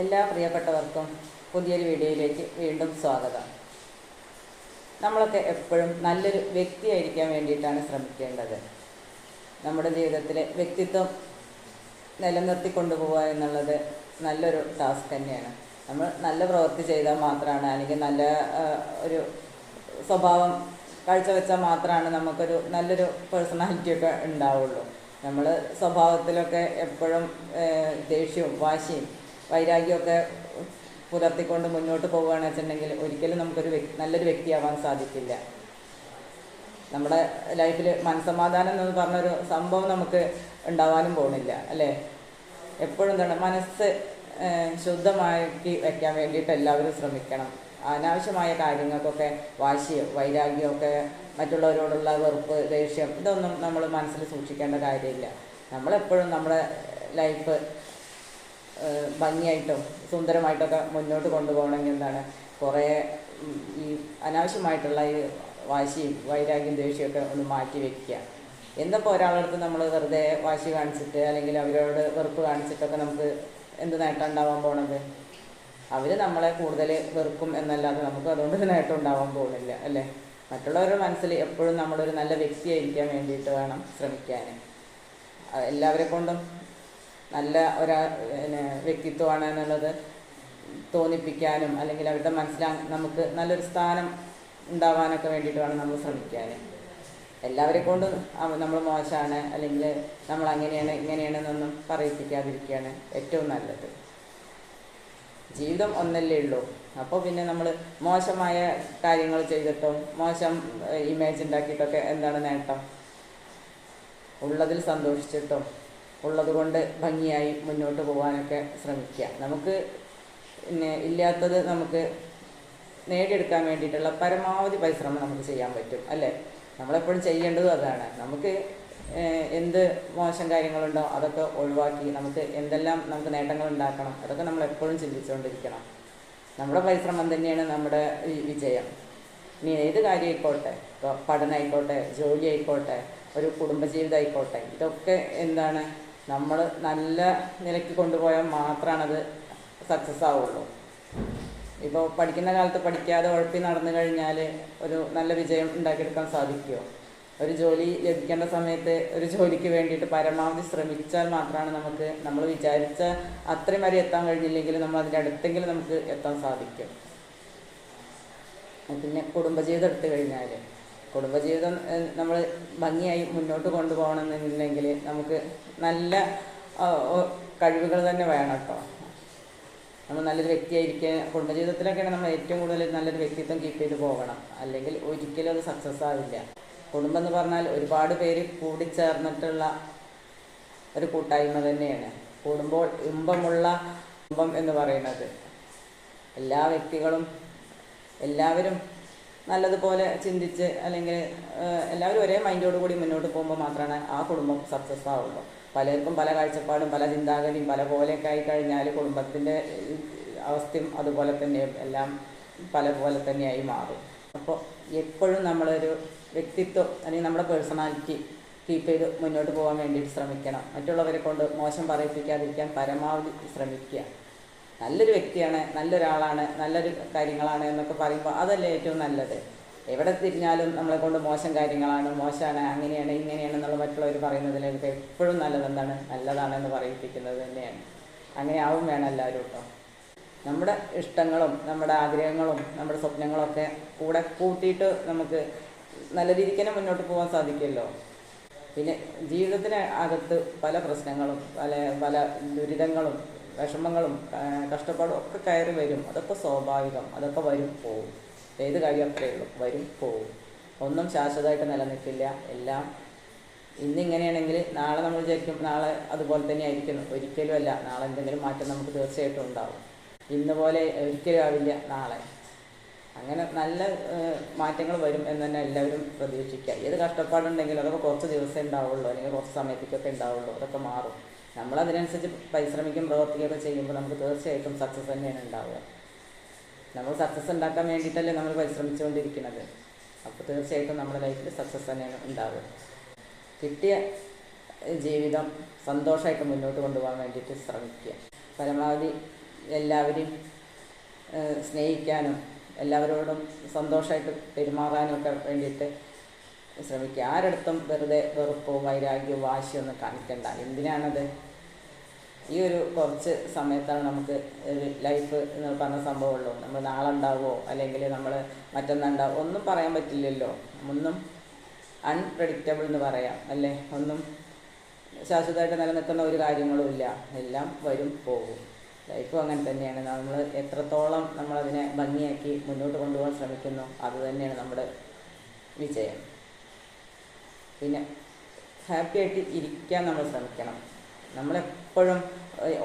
എല്ലാ പ്രിയപ്പെട്ടവർക്കും പുതിയൊരു വീഡിയോയിലേക്ക് വീണ്ടും സ്വാഗതം. നമ്മളൊക്കെ എപ്പോഴും നല്ലൊരു വ്യക്തിയായിരിക്കാൻ വേണ്ടിയിട്ടാണ് ശ്രമിക്കേണ്ടത്. നമ്മുടെ ജീവിതത്തിലെ വ്യക്തിത്വം നിലനിർത്തി കൊണ്ടുപോവുക എന്നുള്ളത് നല്ലൊരു ടാസ്ക് തന്നെയാണ്. നമ്മൾ നല്ല പ്രവൃത്തി ചെയ്താൽ മാത്രമാണ് അല്ലെങ്കിൽ നല്ല ഒരു സ്വഭാവം കാഴ്ചവെച്ചാൽ മാത്രമാണ് നമുക്കൊരു നല്ലൊരു പേഴ്സണാലിറ്റി ഒക്കെ ഉണ്ടാവുള്ളൂ. നമ്മൾ സ്വഭാവത്തിലൊക്കെ എപ്പോഴും ദേഷ്യവും വാശിയും വൈരാഗ്യമൊക്കെ പുലർത്തിക്കൊണ്ട് മുന്നോട്ട് പോവുകയാണെന്ന് വെച്ചിട്ടുണ്ടെങ്കിൽ ഒരിക്കലും നമുക്കൊരു നല്ലൊരു വ്യക്തിയാവാൻ സാധിക്കില്ല. നമ്മുടെ ലൈഫിൽ മനസ്സമാധാനം എന്ന് പറഞ്ഞൊരു സംഭവം നമുക്ക് ഉണ്ടാവാനും പോകുന്നില്ല അല്ലേ? എപ്പോഴും എന്താണ് മനസ്സ് ശുദ്ധമാക്കി വയ്ക്കാൻ വേണ്ടിയിട്ട് എല്ലാവരും ശ്രമിക്കണം. അനാവശ്യമായ കാര്യങ്ങൾക്കൊക്കെ വാശിയോ വൈരാഗ്യമൊക്കെ മറ്റുള്ളവരോടുള്ള വെറുപ്പ് ദേഷ്യം ഇതൊന്നും നമ്മൾ മനസ്സിൽ സൂക്ഷിക്കേണ്ട കാര്യമില്ല. നമ്മളെപ്പോഴും നമ്മുടെ ലൈഫ് ഭംഗിയായിട്ടും സുന്ദരമായിട്ടൊക്കെ മുന്നോട്ട് കൊണ്ടുപോകണമെങ്കിൽ എന്താണ്? കുറേ ഈ അനാവശ്യമായിട്ടുള്ള ഈ വാശിയും വൈരാഗ്യം ദേഷ്യമൊക്കെ ഒന്ന് മാറ്റി വെക്കുക. എന്തപ്പോൾ ഒരാളടുത്ത് നമ്മൾ വെറുതെ വാശി കാണിച്ചിട്ട് അല്ലെങ്കിൽ അവരോട് വെറുപ്പ് കാണിച്ചിട്ടൊക്കെ നമുക്ക് എന്ത് നേട്ടം ഉണ്ടാവാൻ പോണത്? അവർ നമ്മളെ കൂടുതൽ വെറുക്കും എന്നല്ലാതെ നമുക്ക് അതുകൊണ്ട് നേട്ടം ഉണ്ടാവാൻ പോകുന്നില്ല അല്ലേ? മറ്റുള്ളവരുടെ മനസ്സിൽ എപ്പോഴും നമ്മളൊരു നല്ല വ്യക്തിയായിരിക്കാൻ വേണ്ടിയിട്ട് വേണം ശ്രമിക്കാൻ. എല്ലാവരെ കൊണ്ടും നല്ല ഒരാ പിന്നെ വ്യക്തിത്വമാണ് എന്നുള്ളത് തോന്നിപ്പിക്കാനും അല്ലെങ്കിൽ അവരുടെ മനസ്സിലാ നമുക്ക് നല്ലൊരു സ്ഥാനം ഉണ്ടാവാനൊക്കെ വേണ്ടിയിട്ട് വേണം നമ്മൾ ശ്രമിക്കാൻ. എല്ലാവരെ കൊണ്ടും നമ്മൾ മോശമാണ് അല്ലെങ്കിൽ നമ്മൾ അങ്ങനെയാണ് ഇങ്ങനെയാണെന്നൊന്നും പറയിപ്പിക്കാതിരിക്കുകയാണ് ഏറ്റവും നല്ലത്. ജീവിതം ഒന്നല്ലേ ഉള്ളൂ. അപ്പോൾ പിന്നെ നമ്മൾ മോശമായ കാര്യങ്ങൾ ചെയ്തിട്ടും മോശം ഇമേജ് ഉണ്ടാക്കിയിട്ടൊക്കെ എന്താണ് നേട്ടം? ഉള്ളതിൽ സന്തോഷിച്ചിട്ടും. ഉള്ളത് കൊണ്ട് ഭംഗിയായി മുന്നോട്ട് പോകാനൊക്കെ ശ്രമിക്കുക. നമുക്ക് പിന്നെ ഇല്ലാത്തത് നമുക്ക് നേടിയെടുക്കാൻ വേണ്ടിയിട്ടുള്ള പരമാവധി പരിശ്രമം നമുക്ക് ചെയ്യാൻ പറ്റും അല്ലേ? നമ്മളെപ്പോഴും ചെയ്യേണ്ടതും അതാണ്. നമുക്ക് എന്ത് മോശം കാര്യങ്ങളുണ്ടോ അതൊക്കെ ഒഴിവാക്കി നമുക്ക് എന്തെല്ലാം നമുക്ക് നേട്ടങ്ങൾ ഉണ്ടാക്കണം അതൊക്കെ നമ്മൾ എപ്പോഴും ചിന്തിച്ചുകൊണ്ടിരിക്കണം. നമ്മുടെ പരിശ്രമം തന്നെയാണ് നമ്മുടെ വിജയം. ഇനി ഏത് കാര്യം ആയിക്കോട്ടെ? ഇപ്പോൾ പഠനമായിക്കോട്ടെ ജോലി ആയിക്കോട്ടെ ഒരു കുടുംബജീവിതം ആയിക്കോട്ടെ ഇതൊക്കെ എന്താണ് നമ്മൾ നല്ല നിലയ്ക്ക് കൊണ്ടുപോയാൽ മാത്രമാണത് സക്സസ് ആവുള്ളൂ. ഇപ്പോൾ പഠിക്കുന്ന കാലത്ത് പഠിക്കാതെ ഉഴപ്പി നടന്നു കഴിഞ്ഞാൽ ഒരു നല്ല വിജയം ഉണ്ടാക്കിയെടുക്കാൻ സാധിക്കുമോ ഒരു ജോലി ലഭിക്കേണ്ട സമയത്ത് ഒരു ജോലിക്ക് വേണ്ടിയിട്ട് പരമാവധി ശ്രമിച്ചാൽ മാത്രമാണ് നമുക്ക് നമ്മൾ വിചാരിച്ച അത്രയും വരെ എത്താൻ കഴിഞ്ഞില്ലെങ്കിൽ നമ്മൾ അതിന്റെ അടുത്തെങ്കിലും നമുക്ക് എത്താൻ സാധിക്കും. പിന്നെ കുടുംബജീവിതം എടുത്തു കഴിഞ്ഞാൽ കുടുംബജീവിതം നമ്മൾ ഭംഗിയായി മുന്നോട്ട് കൊണ്ടുപോകണമെന്നുണ്ടെങ്കിൽ നമുക്ക് നല്ല കഴിവുകൾ തന്നെ വേണം കേട്ടോ നമ്മൾ നല്ലൊരു വ്യക്തിയായിരിക്കുക കുടുംബജീവിതത്തിലൊക്കെയാണ് നമ്മൾ ഏറ്റവും കൂടുതൽ നല്ലൊരു വ്യക്തിത്വം കീപ്പ് ചെയ്ത് പോകണം. അല്ലെങ്കിൽ ഒരിക്കലും അത് സക്സസ് ആവില്ല. കുടുംബം എന്ന് പറഞ്ഞാൽ ഒരുപാട് പേര് കൂടിച്ചേർന്നിട്ടുള്ള ഒരു കൂട്ടായ്മ തന്നെയാണ്. കൂടുമ്പോൾ ഇമ്പമുള്ള കുടുംബം എന്ന് പറയുന്നത്. എല്ലാ വ്യക്തികളും എല്ലാവരും നല്ലതുപോലെ ചിന്തിച്ച് അല്ലെങ്കിൽ എല്ലാവരും ഒരേ മൈൻഡോട് കൂടി മുന്നോട്ട് പോകുമ്പോൾ മാത്രമാണ് ആ കുടുംബം സക്സസ് ആവുള്ളൂ. പലർക്കും പല കാഴ്ചപ്പാടും പല ചിന്താഗതിയും പല പോലെയൊക്കെ ആയി കഴിഞ്ഞാൽ കുടുംബത്തിന്റെ അവസ്ഥയും അതുപോലെ തന്നെ എല്ലാം പല പോലെ തന്നെയായി മാറും. അപ്പോൾ എപ്പോഴും നമ്മളൊരു വ്യക്തിത്വം അല്ലെങ്കിൽ നമ്മുടെ പേഴ്സണാലിറ്റി കീപ്പ് ചെയ്ത് മുന്നോട്ട് പോകാൻ വേണ്ടിയിട്ട് ശ്രമിക്കണം. മറ്റുള്ളവരെ കൊണ്ട് മോശം പറയിപ്പിക്കാതിരിക്കാൻ പരമാവധി ശ്രമിക്കുക. നല്ലൊരു വ്യക്തിയാണ് നല്ലൊരാളാണ് നല്ലൊരു കാര്യങ്ങളാണ് എന്നൊക്കെ പറയുമ്പോൾ അതല്ലേ ഏറ്റവും നല്ലത്. എവിടെ തിരിഞ്ഞാലും നമ്മളെ കൊണ്ട് മോശം കാര്യങ്ങളാണ് മോശമാണ് അങ്ങനെയാണ് ഇങ്ങനെയാണ് എന്നുള്ള മറ്റുള്ളവർ പറയുന്നതിലേക്ക് എപ്പോഴും നല്ലത് എന്താണ് നല്ലതാണെന്ന് പറയിപ്പിക്കുന്നത് തന്നെയാണ്. അങ്ങനെ ആവും വേണം എല്ലാവരും കേട്ടോ നമ്മുടെ ഇഷ്ടങ്ങളും നമ്മുടെ ആഗ്രഹങ്ങളും നമ്മുടെ സ്വപ്നങ്ങളൊക്കെ കൂടെ കൂട്ടിയിട്ട് നമുക്ക് നല്ല രീതിക്ക് തന്നെ മുന്നോട്ട് പോകാൻ സാധിക്കുമല്ലോ പിന്നെ ജീവിതത്തിന് അകത്ത് പല പ്രശ്നങ്ങളും പല പല ദുരിതങ്ങളും വിഷമങ്ങളും കഷ്ടപ്പാടും ഒക്കെ കയറി വരും. അതൊക്കെ സ്വാഭാവികം. അതൊക്കെ വരും പോവും. അത്രയേ ഉള്ളൂ. വരും പോവും. ഒന്നും ശാശ്വതമായിട്ട് നിലനിൽക്കില്ല. എല്ലാം ഇന്നിങ്ങനെയാണെങ്കിൽ നാളെ നമ്മൾ വിചാരിക്കും നാളെ അതുപോലെ തന്നെ ആയിരിക്കും ഒരിക്കലും അല്ല. നാളെ എന്തെങ്കിലും മാറ്റം നമുക്ക് തീർച്ചയായിട്ടും ഉണ്ടാവും. ഇന്ന് പോലെ ഒരിക്കലും ആവില്ല നാളെ. അങ്ങനെ നല്ല മാറ്റങ്ങൾ വരും എന്ന് തന്നെ എല്ലാവരും പ്രതീക്ഷിക്കുക. ഏത് കഷ്ടപ്പാടുണ്ടെങ്കിലും അതൊക്കെ കുറച്ച് ദിവസമേ ഉണ്ടാവുള്ളൂ. അല്ലെങ്കിൽ കുറച്ച് സമയത്തേക്കൊക്കെ ഉണ്ടാവുള്ളൂ. അതൊക്കെ മാറും. നമ്മൾ അതിനനുസരിച്ച് പരിശ്രമിക്കും പ്രവർത്തിക്കുകയൊക്കെ ചെയ്യുമ്പോൾ നമുക്ക് തീർച്ചയായിട്ടും സക്സസ് തന്നെയാണ് ഉണ്ടാവുക. നമ്മൾ സക്സസ് ഉണ്ടാക്കാൻ വേണ്ടിയിട്ടല്ലേ നമ്മൾ പരിശ്രമിച്ചുകൊണ്ടിരിക്കുന്നത്. അപ്പോൾ തീർച്ചയായിട്ടും നമ്മുടെ ലൈഫിൽ സക്സസ് തന്നെയാണ് ഉണ്ടാവുക. കിട്ടിയ ജീവിതം സന്തോഷമായിട്ട് മുന്നോട്ട് കൊണ്ടുപോകാൻ വേണ്ടിയിട്ട് ശ്രമിക്കുക. പരമാവധി എല്ലാവരെയും സ്നേഹിക്കാനും എല്ലാവരോടും സന്തോഷമായിട്ട് പെരുമാറാനും ഒക്കെ വേണ്ടിയിട്ട് ശ്രമിക്കുക. ആരടുത്തും വെറുതെ വെറുപ്പോ വൈരാഗ്യമോ വാശിയോ ഒന്നും കാണിക്കണ്ട. എന്തിനാണത്? ഈ ഒരു കുറച്ച് സമയത്താണ് നമുക്ക് ഒരു ലൈഫ് എന്ന് പറഞ്ഞ സംഭവമുള്ളൂ നമ്മൾ നാളെ ഉണ്ടാവുമോ അല്ലെങ്കിൽ നമ്മൾ മറ്റൊന്നുണ്ടാവുമോ ഒന്നും പറയാൻ പറ്റില്ലല്ലോ. ഒന്നും അൺപ്രഡിക്റ്റബിൾ എന്ന് പറയാം അല്ലേ? ഒന്നും ശാശ്വതമായിട്ട് നിലനിൽക്കുന്ന ഒരു കാര്യങ്ങളുമില്ല എല്ലാം വരും പോകും. ലൈഫും അങ്ങനെ തന്നെയാണ്. നമ്മൾ എത്രത്തോളം നമ്മളതിനെ ഭംഗിയാക്കി മുന്നോട്ട് കൊണ്ടുപോകാൻ ശ്രമിക്കുന്നു അതുതന്നെയാണ് നമ്മുടെ വിജയം. പിന്നെ ഹാപ്പി ആയിട്ട് ഇരിക്കാൻ നമ്മൾ ശ്രമിക്കണം. നമ്മളെപ്പോഴും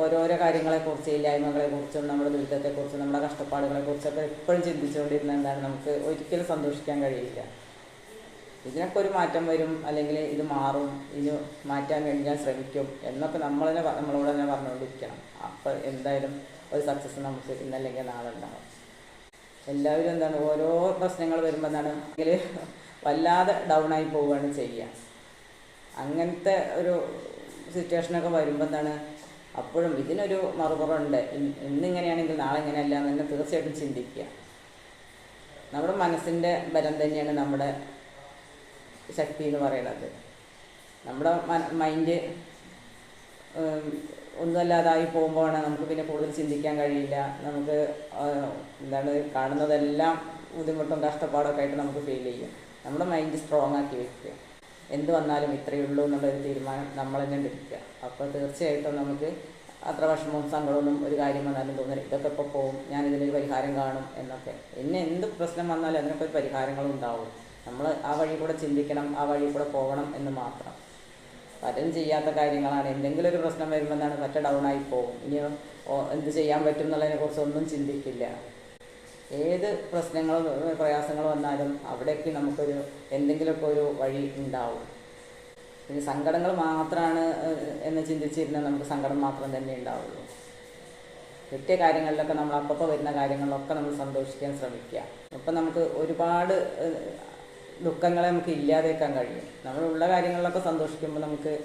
ഓരോരോ കാര്യങ്ങളെക്കുറിച്ച് ഇല്ലായ്മകളെക്കുറിച്ചും നമ്മുടെ ദുരിതത്തെക്കുറിച്ചും നമ്മുടെ കഷ്ടപ്പാടുകളെക്കുറിച്ചൊക്കെ എപ്പോഴും ചിന്തിച്ചുകൊണ്ടിരുന്ന എന്താണ് നമുക്ക് ഒരിക്കലും സന്തോഷിക്കാൻ കഴിയില്ല. ഇതിനൊക്കെ ഒരു മാറ്റം വരും അല്ലെങ്കിൽ ഇത് മാറും ഇത് മാറ്റാൻ വേണ്ടി ഞാൻ ശ്രമിക്കും എന്നൊക്കെ നമ്മൾ തന്നെ നമ്മളോട് തന്നെ പറഞ്ഞുകൊണ്ടിരിക്കണം. അപ്പോൾ എന്തായാലും ഒരു സക്സസ് നമുക്ക് ഇന്നല്ലെങ്കിൽ നാളെ ഉണ്ടാവും. എല്ലാവരും എന്താണ് ഓരോ പ്രശ്നങ്ങൾ വരുമ്പോൾ എന്താണ് അല്ലെങ്കിൽ വല്ലാതെ ഡൗൺ ആയി പോവുകയാണ് ചെയ്യുക. അങ്ങനത്തെ ഒരു സിറ്റുവേഷനൊക്കെ വരുമ്പോൾ എന്താണ്? അപ്പോഴും ഇതിനൊരു മറുപുറമുണ്ട്. ഇന്നിങ്ങനെയാണെങ്കിൽ നാളെ ഇങ്ങനെയല്ല എന്ന് തന്നെ തീർച്ചയായിട്ടും ചിന്തിക്കുക. നമ്മുടെ മനസ്സിന്റെ ബലം തന്നെയാണ് നമ്മുടെ ശക്തി എന്ന് പറയുന്നത്. നമ്മുടെ മൈൻഡ് ഒന്നുമല്ലാതായി പോകുമ്പോഴാണ് നമുക്ക് പിന്നെ കൂടുതൽ ചിന്തിക്കാൻ കഴിയില്ല. നമുക്ക് എന്താണ് കാണുന്നതെല്ലാം ബുദ്ധിമുട്ടും കഷ്ടപ്പാടൊക്കെ ആയിട്ട് നമുക്ക് ഫീൽ ചെയ്യും. നമ്മുടെ മൈൻഡ് സ്ട്രോങ് ആക്കി വെക്കുക. എന്ത് വന്നാലും ഇത്രയേ ഉള്ളൂ എന്നുള്ളൊരു തീരുമാനം നമ്മൾ തന്നെ എടുക്കുക. അപ്പോൾ തീർച്ചയായിട്ടും നമുക്ക് അത്ര വിഷമവും സങ്കടമൊന്നും ഒരു കാര്യം വന്നാലും തോന്നില്ല ഇതൊക്കെ ഇപ്പോൾ പോകും ഞാൻ ഇതിനൊരു പരിഹാരം കാണും എന്നൊക്കെ. പിന്നെ എന്ത് പ്രശ്നം വന്നാലും അതിനൊക്കെ ഒരു പരിഹാരങ്ങളും ഉണ്ടാവും. നമ്മൾ ആ വഴി കൂടെ ചിന്തിക്കണം ആ വഴി കൂടെ പോകണം എന്ന് മാത്രം. പലരും ചെയ്യാത്ത കാര്യങ്ങളാണ്. എന്തെങ്കിലും ഒരു പ്രശ്നം വരുമ്പോൾ എന്താണ്? പറ്റ ഡൗൺ ആയി പോകും ഇനി എന്ത് ചെയ്യാൻ പറ്റും എന്നുള്ളതിനെ കുറിച്ചൊന്നും ചിന്തിക്കില്ല. ഏത് പ്രശ്നങ്ങളും പ്രയാസങ്ങൾ വന്നാലും അവിടേക്ക് നമുക്കൊരു എന്തെങ്കിലുമൊക്കെ ഒരു വഴി ഉണ്ടാവും. പിന്നെ സങ്കടങ്ങൾ മാത്രമാണ് എന്ന് ചിന്തിച്ചിരുന്നാൽ നമുക്ക് സങ്കടം മാത്രം തന്നെ ഉണ്ടാവുള്ളൂ. കിട്ടിയ കാര്യങ്ങളിലൊക്കെ നമ്മൾ അപ്പപ്പോൾ വരുന്ന കാര്യങ്ങളിലൊക്കെ നമ്മൾ സന്തോഷിക്കാൻ ശ്രമിക്കുക. അപ്പം നമുക്ക് ഒരുപാട് ദുഃഖങ്ങളെ നമുക്ക് ഇല്ലാതേക്കാൻ കഴിയും. നമ്മളുള്ള കാര്യങ്ങളിലൊക്കെ സന്തോഷിക്കുമ്പോൾ നമുക്ക്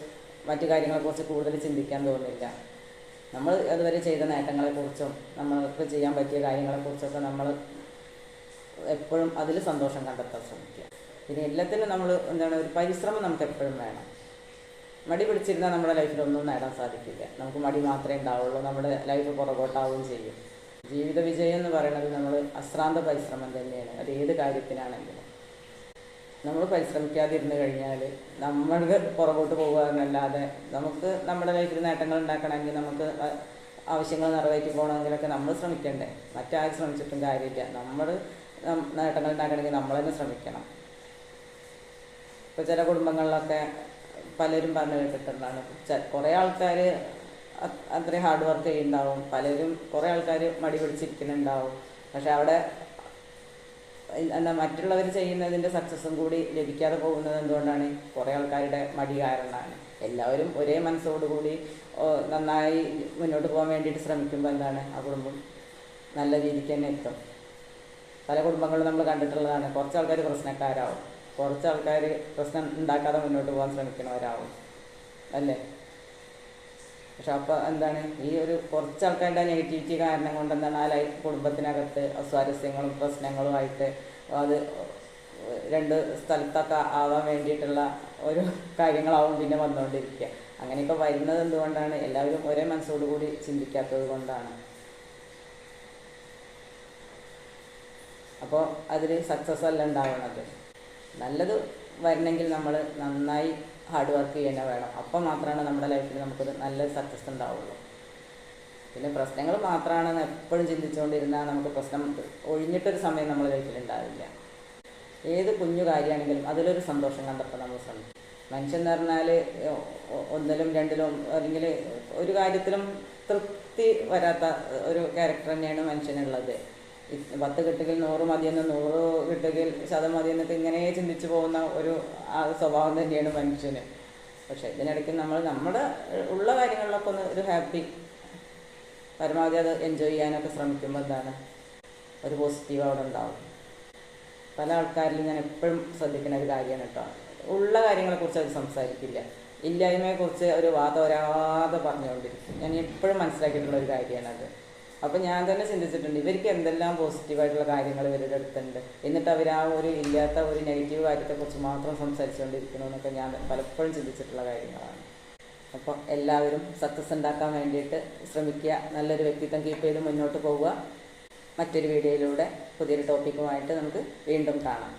മറ്റു കാര്യങ്ങളെക്കുറിച്ച് കൂടുതൽ ചിന്തിക്കാൻ തോന്നില്ല. നമ്മൾ അതുവരെ ചെയ്ത നേട്ടങ്ങളെക്കുറിച്ചും നമ്മൾക്ക് ചെയ്യാൻ പറ്റിയ കാര്യങ്ങളെക്കുറിച്ചൊക്കെ നമ്മൾ എപ്പോഴും അതിൽ സന്തോഷം കണ്ടെത്താൻ ശ്രമിക്കുക. പിന്നെ എല്ലാത്തിനും നമ്മൾ എന്താണ് ഒരു പരിശ്രമം നമുക്ക് എപ്പോഴും വേണം. മടി പിടിച്ചിരുന്നാൽ നമ്മുടെ ലൈഫിൽ ഒന്നും നേടാൻ സാധിക്കില്ല. നമുക്ക് മടി മാത്രമേ ഉണ്ടാവുള്ളൂ നമ്മുടെ ലൈഫ് പുറകോട്ടാവുകയും ചെയ്യും. ജീവിത വിജയം എന്ന് പറയുന്നത് നമ്മൾ അശ്രാന്ത പരിശ്രമം തന്നെയാണ്. അത് ഏത് കാര്യത്തിനാണെങ്കിലും. നമ്മൾ പരിശ്രമിക്കാതിരുന്ന് കഴിഞ്ഞാൽ നമ്മൾ പുറകോട്ട് പോകുക എന്നല്ലാതെ നമുക്ക് നമ്മുടെ ലൈഫിൽ നേട്ടങ്ങൾ ഉണ്ടാക്കണമെങ്കിൽ നമുക്ക് ആവശ്യങ്ങൾ നിറവേറ്റി പോകണമെങ്കിലൊക്കെ നമ്മൾ ശ്രമിക്കണ്ടേ. മറ്റാരും ശ്രമിച്ചിട്ടും കാര്യമില്ല. നമ്മൾ നേട്ടങ്ങൾ ഉണ്ടാക്കണമെങ്കിൽ നമ്മൾ തന്നെ ശ്രമിക്കണം. ഇപ്പോൾ ചില കുടുംബങ്ങളിലൊക്കെ പലരും പറഞ്ഞു കേട്ടിട്ടുണ്ടാണ് കുറേ ആൾക്കാർ അത്രയും ഹാർഡ് വർക്ക് ചെയ്യുന്നുണ്ടാവും. പലരും കുറേ ആൾക്കാർ മടി പിടിച്ചിരിക്കുന്നുണ്ടാവും. പക്ഷെ അവിടെ എന്താ മറ്റുള്ളവർ ചെയ്യുന്നതിന്റെ സക്സസ്സും കൂടി ലഭിക്കാതെ പോകുന്നത് എന്തുകൊണ്ടാണ്? കുറേ ആൾക്കാരുടെ മടി കാരണമാണ്. എല്ലാവരും ഒരേ മനസ്സോടുകൂടി നന്നായി മുന്നോട്ട് പോകാൻ വേണ്ടിയിട്ട് ശ്രമിക്കുമ്പോൾ എന്താണ്? ആ കുടുംബം നല്ല രീതിക്ക് തന്നെ എത്തും. പല കുടുംബങ്ങളും നമ്മൾ കണ്ടിട്ടുള്ളതാണ്. കുറച്ച് ആൾക്കാർ പ്രശ്നക്കാരാവും. കുറച്ച് ആൾക്കാർ പ്രശ്നം ഉണ്ടാക്കാതെ മുന്നോട്ട് പോകാൻ ശ്രമിക്കുന്നവരാവും. അല്ലേ? പക്ഷെ അപ്പോൾ എന്താണ് ഈ ഒരു കുറച്ച് ആൾക്കാരുടെ നെഗറ്റിവിറ്റി കാരണം കൊണ്ട് എന്താണ് ആ ലൈഫ് കുടുംബത്തിനകത്ത് അസ്വാരസ്യങ്ങളും പ്രശ്നങ്ങളുമായിട്ട് അത് രണ്ട് സ്ഥലത്തൊക്കെ ആവാൻ വേണ്ടിയിട്ടുള്ള ഒരു കാര്യങ്ങളാവും പിന്നെ വന്നുകൊണ്ടിരിക്കുക അങ്ങനെയൊക്കെ വരുന്നത് എന്തുകൊണ്ടാണ്? എല്ലാവരും ഒരേ മനസ്സോടു കൂടി ചിന്തിക്കാത്തത് കൊണ്ടാണ്. അപ്പോൾ അതിൽ സക്സസ് അല്ല ഉണ്ടാവുന്നത് നല്ലത് വരണമെങ്കിൽ നമ്മൾ നന്നായി ഹാർഡ് വർക്ക് ചെയ്യണേ വേണം. അപ്പോൾ മാത്രമാണ് നമ്മുടെ ലൈഫിൽ നമുക്കൊരു നല്ല സക്സസ് ഉണ്ടാവുള്ളൂ. പിന്നെ പ്രശ്നങ്ങൾ മാത്രമാണ് എപ്പോഴും ചിന്തിച്ചുകൊണ്ടിരുന്നാൽ നമുക്ക് പ്രശ്നം ഒഴിഞ്ഞിട്ടൊരു സമയം നമ്മുടെ ലൈഫിൽ ഉണ്ടാവില്ല ഏത് കുഞ്ഞു കാര്യമാണെങ്കിലും അതിലൊരു സന്തോഷം കണ്ടപ്പോൾ നമ്മൾ ശ്രമിക്കും മനുഷ്യൻ എന്ന് പറഞ്ഞാൽ ഒന്നിലും രണ്ടിലും അല്ലെങ്കിൽ ഒരു കാര്യത്തിലും തൃപ്തി വരാത്ത ഒരു ക്യാരക്ടർ തന്നെയാണ് മനുഷ്യനുള്ളത്. പത്ത് കിട്ടുകിൽ നൂറ് മതിയെന്ന് നൂറ് കിട്ടുകിൽ ശതം മതിയെന്നൊക്കെ ഇങ്ങനെ ചിന്തിച്ചു പോകുന്ന ഒരു സ്വഭാവം തന്നെയാണ് മനുഷ്യന്. പക്ഷേ ഇതിനിടയ്ക്ക് നമ്മൾ നമ്മുടെ ഉള്ള കാര്യങ്ങളിലൊക്കെ ഒന്ന് ഒരു ഹാപ്പി പരമാവധി അത് എൻജോയ് ചെയ്യാനൊക്കെ ശ്രമിക്കുമ്പോൾ എന്താണ്? ഒരു പോസിറ്റീവ് അവിടെ ഉണ്ടാവും. പല ആൾക്കാരിലും ഞാൻ എപ്പോഴും ശ്രദ്ധിക്കുന്ന ഒരു കാര്യമാണ് കേട്ടോ. ഉള്ള കാര്യങ്ങളെക്കുറിച്ച് അവർ സംസാരിക്കില്ല. ഇല്ലായ്മയെക്കുറിച്ച് ഒരു വാദം ഒരാതെ പറഞ്ഞുകൊണ്ടിരിക്കും. ഞാൻ എപ്പോഴും മനസ്സിലാക്കിയിട്ടുള്ള ഒരു കാര്യമാണത്. അപ്പോൾ ഞാൻ തന്നെ ചിന്തിച്ചിട്ടുണ്ട് ഇവർക്ക് എന്തെല്ലാം പോസിറ്റീവായിട്ടുള്ള കാര്യങ്ങൾ ഇവരുടെ അടുത്തുണ്ട്. എന്നിട്ട് അവർ ആ ഒരു ഇല്ലാത്ത ഒരു നെഗറ്റീവ് കാര്യത്തെക്കുറിച്ച് മാത്രം സംസാരിച്ചുകൊണ്ടിരിക്കുന്നു എന്നൊക്കെ ഞാൻ പലപ്പോഴും ചിന്തിച്ചിട്ടുള്ള കാര്യങ്ങളാണ്. അപ്പോൾ എല്ലാവരും സക്സസ് ഉണ്ടാക്കാൻ വേണ്ടിയിട്ട് ശ്രമിക്കുക നല്ലൊരു വ്യക്തിത്വം കീപ്പ് ചെയ്ത് മുന്നോട്ട് പോവുക. മറ്റൊരു വീഡിയോയിലൂടെ പുതിയൊരു ടോപ്പിക്കുമായിട്ട് നമുക്ക് വീണ്ടും കാണാം.